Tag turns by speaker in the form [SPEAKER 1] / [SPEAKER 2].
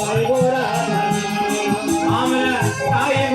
[SPEAKER 1] தாயே